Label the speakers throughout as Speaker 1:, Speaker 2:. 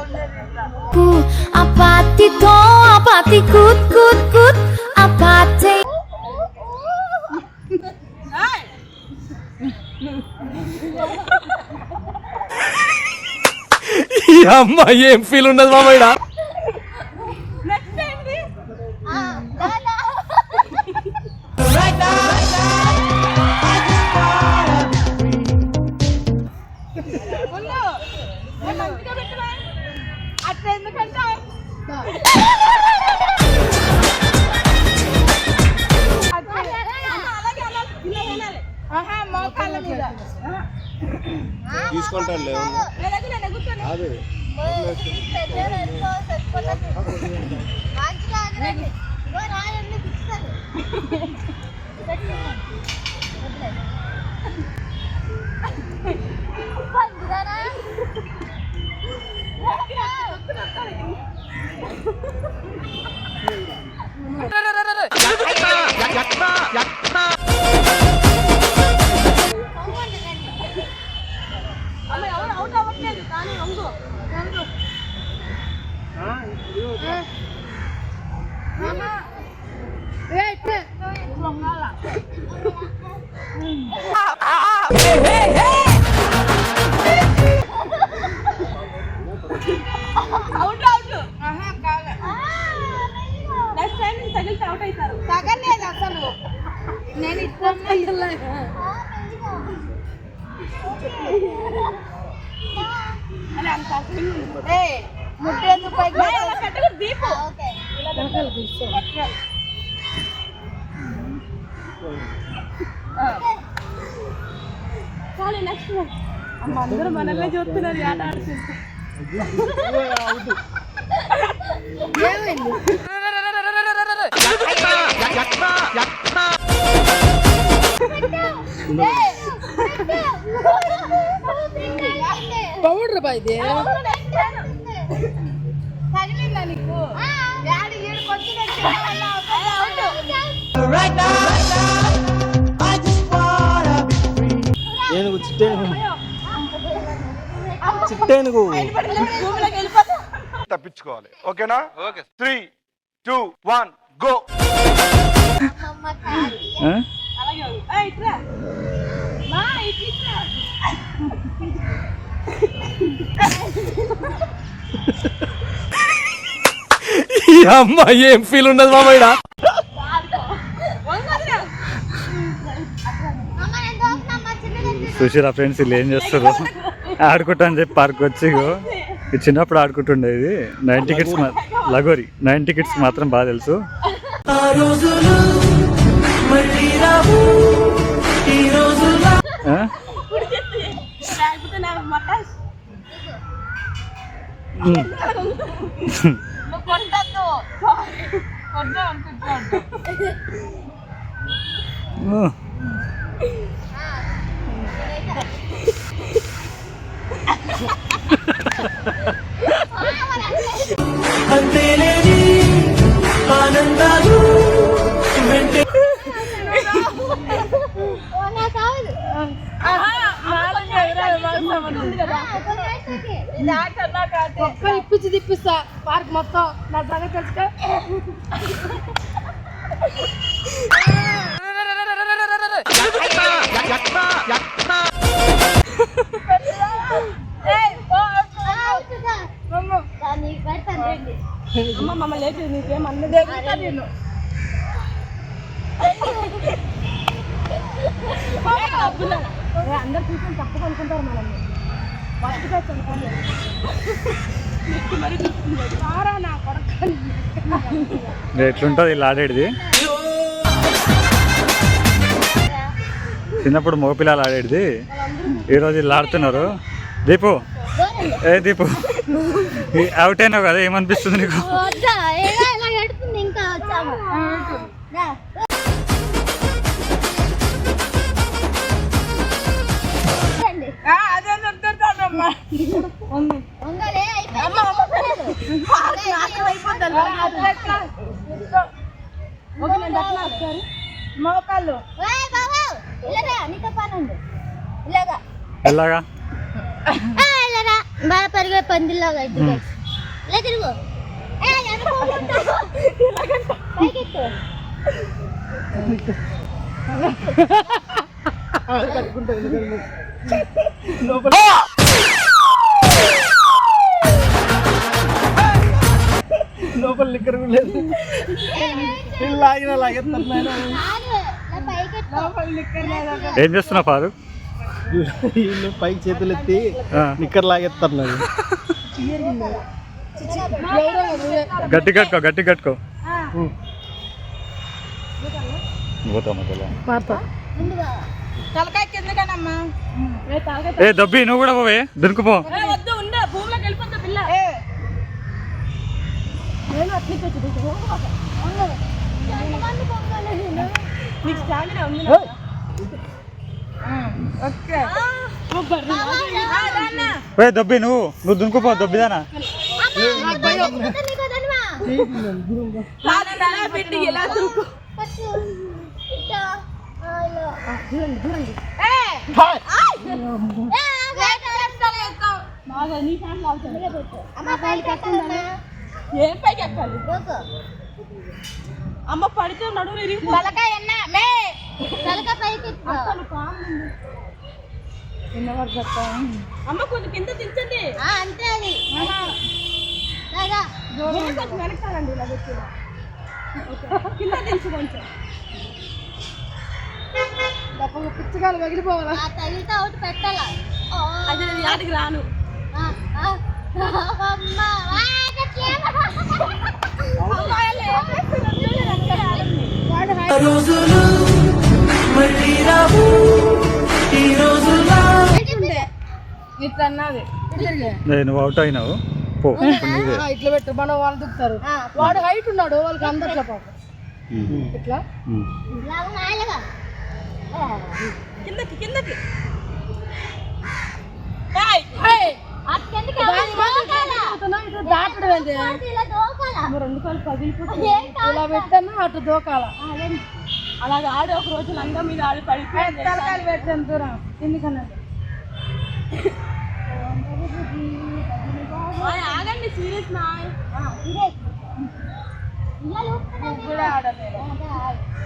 Speaker 1: A patito, a pati kut kut kut, a pati.
Speaker 2: ఈ అమ్మ ఏం ఫీల్ ఉన్నది మామయ్య
Speaker 3: ఎందుకంటే?
Speaker 2: తీసుకుంటాను
Speaker 3: కూర్చొని
Speaker 2: అదే
Speaker 3: అమ్మ అవుట్ అవుట్ నెక్స్ట్ టైం తగిలితే అవుట్ అవుతారు తగలేదు అసలు నేను ఇస్తాను అంత ఏ ముట్టేందుకు దీపు. నెక్స్ట్ అమ్మ అందరూ మనల్ని చూస్తున్నారు ఈ ఆట ఆడుతుంటే పౌడర్ బాయ్ది తగిలిందా
Speaker 2: ఏనుగు చిట్టేనుగు చిట్టేనుగు.
Speaker 3: భూమిలోకి వెళ్ళిపోతా
Speaker 4: తప్పించుకోవాలి. ఓకేనా? Okay. Three two one go.
Speaker 2: ఈ అమ్మ ఏం ఫీల్ ఉన్నది మామయ్య
Speaker 5: చూసిరా ఫ్రెండ్స్ వీళ్ళు ఏం చేస్తారు ఆడుకుంటా అని చెప్పి పార్క్ వచ్చి చిన్నప్పుడు ఆడుకుంటుండేది నైన్ టికెట్స్ లగోరి. నైన్ టికెట్స్ మాత్రం బాగా తెలుసు.
Speaker 3: కొట్టద్దు. ఒక్క ఇప్పించి తిప్పిస్తా. పార్క్ మొత్తం. నా సంగతి తెలుసుకో. ఏయ్, అమ్మ మమ్మ లేదు నీకేం అన్న నేను. అందరు చూసుకొని తప్పక అనుకుంటారు మనల్ని. ఫస్ట్ బ్యాచ్ అనుకోండి మరి చూసుకుంటారు సారా నా కొడుకు
Speaker 5: ఎట్లుంటుంది ఇలా ఆడేది చిన్నప్పుడు మోపిలాలు ఆడేది ఈరోజు ఇలా ఆడుతున్నారు దీపు. ఏ దీపు. అవుట్ అయినావు కదా ఏమనిపిస్తుంది నీకు?
Speaker 3: మోకాళ్ళు.
Speaker 5: ఎలాగా.
Speaker 1: బాగా పెరిగే పందిలాగా ఇద్దరు. ఇలా తిరుగు.
Speaker 2: లోపల లిక్కర్ లేదు.
Speaker 5: ఏం చేస్తున్నావు పారు
Speaker 2: వీళ్ళు పైకి చేతులు ఎత్తి నిక్కర్ లాగేస్తారు నాకు
Speaker 5: గట్టి కట్టుకో గట్టి కట్టుకో. ఏ దబ్బి నువ్వు కూడా పోవే.
Speaker 3: నేను? నీకు స్టామినా ఉంది ఓకే.
Speaker 5: ఏ దబ్బి నువ్వు నువ్వు దునుకుపో దబ్బిదానా
Speaker 1: అమ్మా.
Speaker 3: ఏ
Speaker 1: పైకి
Speaker 3: ఎక్కాలి పడితే నడువు తలకాయ ఎన్న మే
Speaker 1: తలకాయ పైకి ఎత్తు.
Speaker 3: అమ్మ కొంచెం కింద దించండి
Speaker 1: ఆ, అంతే అది.
Speaker 3: కొంచెం వెనకాలండి ఇలా పెట్టి కింద దించు కొంచెం. పిచ్చగాలు పగిలిపోవాలా?
Speaker 1: ఆ తగిలితే ఒకటి పెట్టాలా? ఓ.
Speaker 3: అదే నేను యాడికి రాను.
Speaker 1: ఆ,
Speaker 3: ఇట్లా అన్నది
Speaker 5: నువ్వు అవుట్ అయినావు పో.
Speaker 3: ఇట్లా పెట్టు మనం వాళ్ళు దుక్కుతారు వాడు హైట్ ఉన్నాడు వాళ్ళకి అందట్లో పాపం ఇట్లా. కిందకి కిందకి? దాటడం? రెండు
Speaker 1: ఏం కాదు.
Speaker 3: ఇలా పెట్టాను అటు దూకాల. అలాగే ఆడి ఒక రోజు లంగా మీద ఆడి పడిపోయి తలకాయలు పెట్టాను దూరం. ఎందుకన్నది ఆగండి సీరియస్ నా. కూడా ఆడలేదు.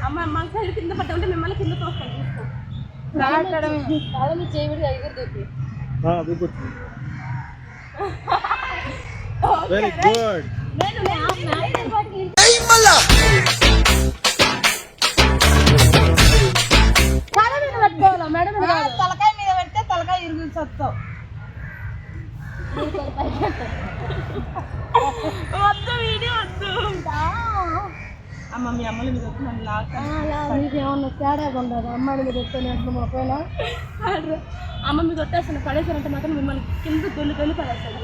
Speaker 3: అమ్మ మన సైడ్ కింద పడ్డా ఉంటే మిమ్మల్ని కింద తోస్తాను తీసుకో. మీ చేయబడి ఎగురు దూపి
Speaker 2: వెరీ గుడ్
Speaker 3: నేను పెట్టుకోవాలా? మేడం తలకాయ మీద పెడితే తలకాయ ఇరుగు సత్తావు. వద్దు వీడియో వద్దు. అమ్మ మీ అమ్మల మీద వద్దు నన్ను లాక్క
Speaker 1: నీకేమన్నా తేడా ఉండదు అమ్మాయి మీద ఎత్తాను అట్లా మా పైన?
Speaker 3: అమ్మ మీద పడేసానంటే మాత్రం మిమ్మల్ని కింద దొల్లి దొల్లి పడేస్తాను.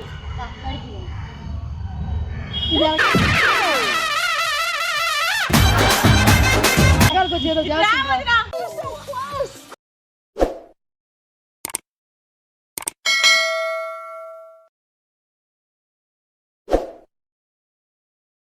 Speaker 3: ఏదో